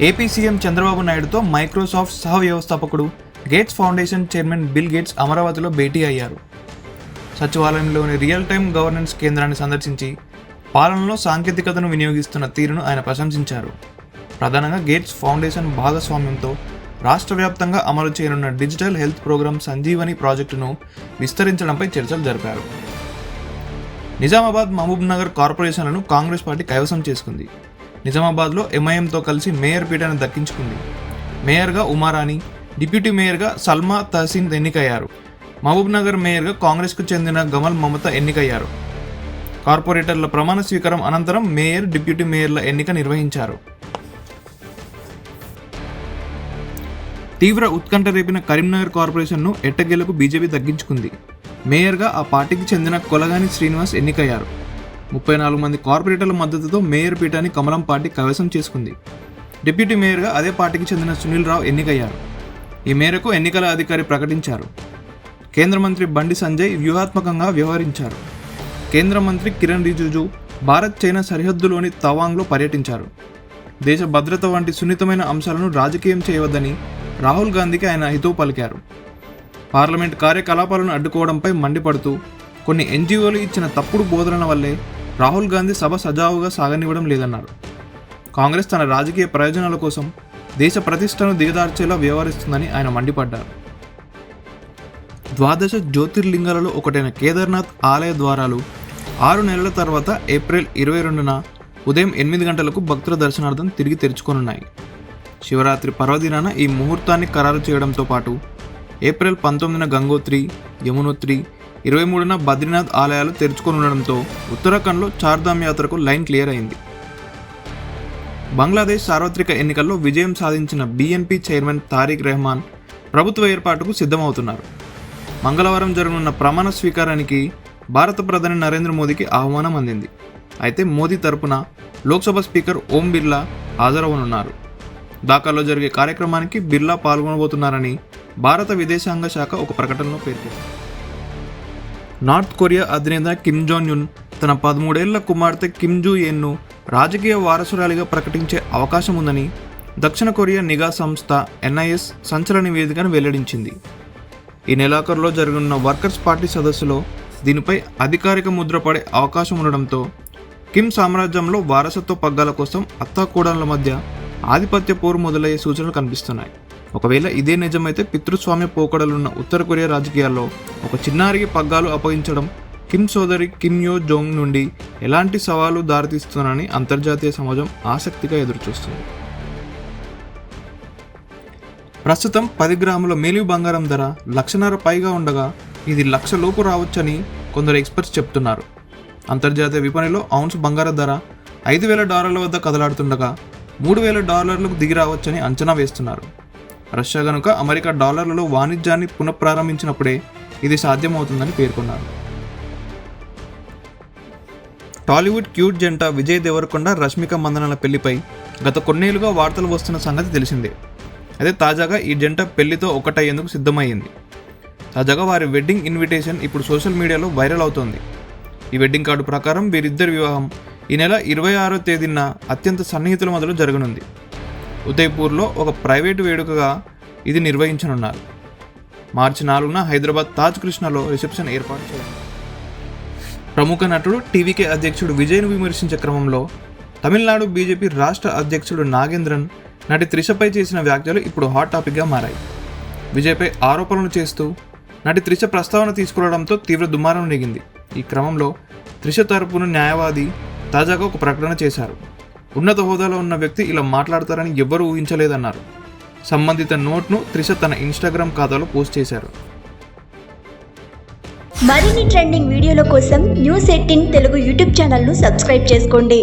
AP CM Chandrababu నాయుడుతో Microsoft సహ వ్యవస్థాపకుడు Gates foundation chairman Bill Gates అమరావతిలో భేటీ అయ్యారు. సచివాలయంలోని రియల్ టైమ్ గవర్నెన్స్ కేంద్రాన్ని సందర్శించి పాలనలో సాంకేతికతను వినియోగిస్తున్న తీరును ఆయన ప్రశంసించారు. ప్రధానంగా గేట్స్ ఫౌండేషన్ భాగస్వామ్యంతో రాష్ట్ర వ్యాప్తంగా అమలు చేయనున్న డిజిటల్ హెల్త్ ప్రోగ్రామ్ సంజీవని ప్రాజెక్టును విస్తరించడంపై చర్చలు జరిపారు. నిజామాబాద్ మహబూబ్ నగర్ కార్పొరేషన్లను కాంగ్రెస్ పార్టీ కైవసం చేసుకుంది. నిజామాబాద్లో ఎంఐఎంతో కలిసి మేయర్ పీఠాన్ని దక్కించుకుంది. మేయర్గా ఉమారాణి డిప్యూటీ మేయర్గా సల్మా తహసీన్ ఎన్నికయ్యారు. మహబూబ్నగర్ మేయర్గా కాంగ్రెస్కు చెందిన గమల్ మమత ఎన్నికయ్యారు. కార్పొరేటర్ల ప్రమాణ స్వీకారం అనంతరం మేయర్ డిప్యూటీ మేయర్ల ఎన్నిక నిర్వహించారు. తీవ్ర ఉత్కంఠ రేపిన కరీంనగర్ కార్పొరేషన్ను ఎట్టగేలకు బీజేపీ తగ్గించుకుంది మేయర్గా ఆ పార్టీకి చెందిన కొలగాని శ్రీనివాస్ ఎన్నికయ్యారు. ముప్పై నాలుగు మంది కార్పొరేటర్ల మద్దతుతో మేయర్ పీఠాన్ని కమలం పార్టీ కైవసం చేసుకుంది. డిప్యూటీ మేయర్గా అదే పార్టీకి చెందిన సునీల్ రావు ఎన్నికయ్యారు. ఈ మేరకు ఎన్నికల అధికారి ప్రకటించారు. కేంద్ర మంత్రి బండి సంజయ్ వ్యూహాత్మకంగా వ్యవహరించారు. కేంద్ర మంత్రి కిరణ్ రిజిజు భారత్ చైనా సరిహద్దులోని తవాంగ్లో పర్యటించారు. దేశ భద్రత వంటి సున్నితమైన అంశాలను రాజకీయం చేయవద్దని రాహుల్ గాంధీకి ఆయన హితవు పలికారు. పార్లమెంట్ కార్యకలాపాలను అడ్డుకోవడంపై మండిపడుతూ కొన్ని ఎన్జిఓలు ఇచ్చిన తప్పుడు బోధనల వల్లే రాహుల్ గాంధీ సభ సజావుగా సాగనివ్వడం లేదన్నారు. కాంగ్రెస్ తన రాజకీయ ప్రయోజనాల కోసం దేశ ప్రతిష్టను దిగదార్చేలా వ్యవహరిస్తుందని ఆయన మండిపడ్డారు. ద్వాదశ జ్యోతిర్లింగాలలో ఒకటైన కేదార్నాథ్ ఆలయ ద్వారాలు ఆరు నెలల తర్వాత ఏప్రిల్ ఇరవై రెండున ఉదయం ఎనిమిది గంటలకు భక్తుల దర్శనార్థం తిరిగి తెరుచుకోనున్నాయి. శివరాత్రి పర్వదినాన ఈ ముహూర్తాన్ని ఖరారు చేయడంతో పాటు ఏప్రిల్ పంతొమ్మిదిన గంగోత్రి యమునోత్రి ఇరవై మూడున బద్రీనాథ్ ఆలయాలు తెరుచుకొని ఉండడంతో ఉత్తరాఖండ్లో చార్ధామ్ యాత్రకు లైన్ క్లియర్ అయింది. బంగ్లాదేశ్ సార్వత్రిక ఎన్నికల్లో విజయం సాధించిన బీఎన్పీ చైర్మన్ తారిక్ రెహమాన్ ప్రభుత్వ ఏర్పాటుకు సిద్ధమవుతున్నారు. మంగళవారం జరగనున్న ప్రమాణ స్వీకారానికి భారత ప్రధాని నరేంద్ర మోదీకి ఆహ్వానం అందింది. అయితే మోదీ తరపున లోక్సభ స్పీకర్ ఓం బిర్లా హాజరవనున్నారు. ఢాకాలో జరిగే కార్యక్రమానికి బిర్లా పాల్గొనబోతున్నారని భారత విదేశాంగ శాఖ ఒక ప్రకటనలో పేర్కొంది. నార్త్ కొరియా అధినేత కిమ్ జోన్ యున్ తన పదమూడేళ్ళ కుమార్తె కిమ్ జూ ఎన్ను రాజకీయ వారసురాలిగా ప్రకటించే అవకాశం ఉందని దక్షిణ కొరియా నిఘా సంస్థ ఎన్ఐఎస్ సంచలన నివేదికను వెల్లడించింది. ఈ నెలాఖరులో జరగనున్న వర్కర్స్ పార్టీ సదస్సులో దీనిపై అధికారిక ముద్ర పడే అవకాశం ఉండడంతో కిమ్ సామ్రాజ్యంలో వారసత్వ పగ్గాల కోసం అత్తాకూడన్ల మధ్య ఆధిపత్య పోరు మొదలయ్యే సూచనలు కనిపిస్తున్నాయి. ఒకవేళ ఇదే నిజమైతే పితృస్వామ్య పోకడలున్న ఉత్తర కొరియా రాజకీయాల్లో ఒక చిన్నారికి పగ్గాలు అప్పగించడం కిమ్ సోదరి కిమ్ యో జోంగ్ నుండి ఎలాంటి సవాలు దారితీస్తున్నానని అంతర్జాతీయ సమాజం ఆసక్తిగా ఎదురుచూస్తుంది. ప్రస్తుతం పది గ్రాముల మేలివ్ బంగారం ధర లక్షన్నర పైగా ఉండగా ఇది లక్ష లోపు రావచ్చని కొందరు ఎక్స్పర్ట్స్ చెప్తున్నారు. అంతర్జాతీయ విపణిలో ఔన్స్ బంగారం ధర ఐదు వేల డాలర్ల వద్ద కదలాడుతుండగా మూడు వేల డాలర్లకు దిగి రావచ్చని అంచనా వేస్తున్నారు. రష్యా గనుక అమెరికా డాలర్లలో వాణిజ్యాన్ని పునఃప్రారంభించినప్పుడే ఇది సాధ్యమవుతుందని పేర్కొన్నారు. టాలీవుడ్ క్యూట్ జంట విజయ్ దేవరకొండ రష్మిక మందనల పెళ్ళిపై గత కొన్నేళ్ళుగా వార్తలు వస్తున్న సంగతి తెలిసిందే. అయితే తాజాగా ఈ జంట పెళ్ళితో ఒకటయ్యేందుకు సిద్ధమయ్యింది. తాజాగా వారి వెడ్డింగ్ ఇన్విటేషన్ ఇప్పుడు సోషల్ మీడియాలో వైరల్ అవుతోంది. ఈ వెడ్డింగ్ కార్డు ప్రకారం వీరిద్దరి వివాహం ఈ నెల ఇరవై ఆరో తేదీన అత్యంత సన్నిహితుల మొదలు జరగనుంది. ఉదయ్పూర్లో ఒక ప్రైవేటు వేడుకగా ఇది నిర్వహించనున్నారు. మార్చి నాలుగున హైదరాబాద్ తాజ్ కృష్ణలో రిసెప్షన్ ఏర్పాటు చేయాలి. ప్రముఖ నటుడు టీవీకే అధ్యక్షుడు విజయ్ను విమర్శించే క్రమంలో తమిళనాడు బీజేపీ రాష్ట్ర అధ్యక్షుడు నాగేంద్రన్ నటి త్రిషపై చేసిన వ్యాఖ్యలు ఇప్పుడు హాట్ టాపిక్గా మారాయి. విజయ్పై ఆరోపణలు చేస్తూ నటి త్రిష ప్రస్తావన తీసుకురావడంతో తీవ్ర దుమారం నెగింది ఈ క్రమంలో త్రిష తరపున న్యాయవాది తాజాగా ఒక ప్రకటన చేశారు. ఉన్నత హోదాలో ఉన్న వ్యక్తి ఇలా మాట్లాడతారని ఎవ్వరూ ఊహించలేదన్నారు. సంబంధిత నోట్ను త్రిష తన ఇన్స్టాగ్రామ్ ఖాతాలో పోస్ట్ చేశారు. మరిన్ని ట్రెండింగ్ వీడియోల కోసం న్యూస్ ఎయిటీన్ తెలుగు యూట్యూబ్ ఛానల్ను సబ్స్క్రైబ్ చేసుకోండి.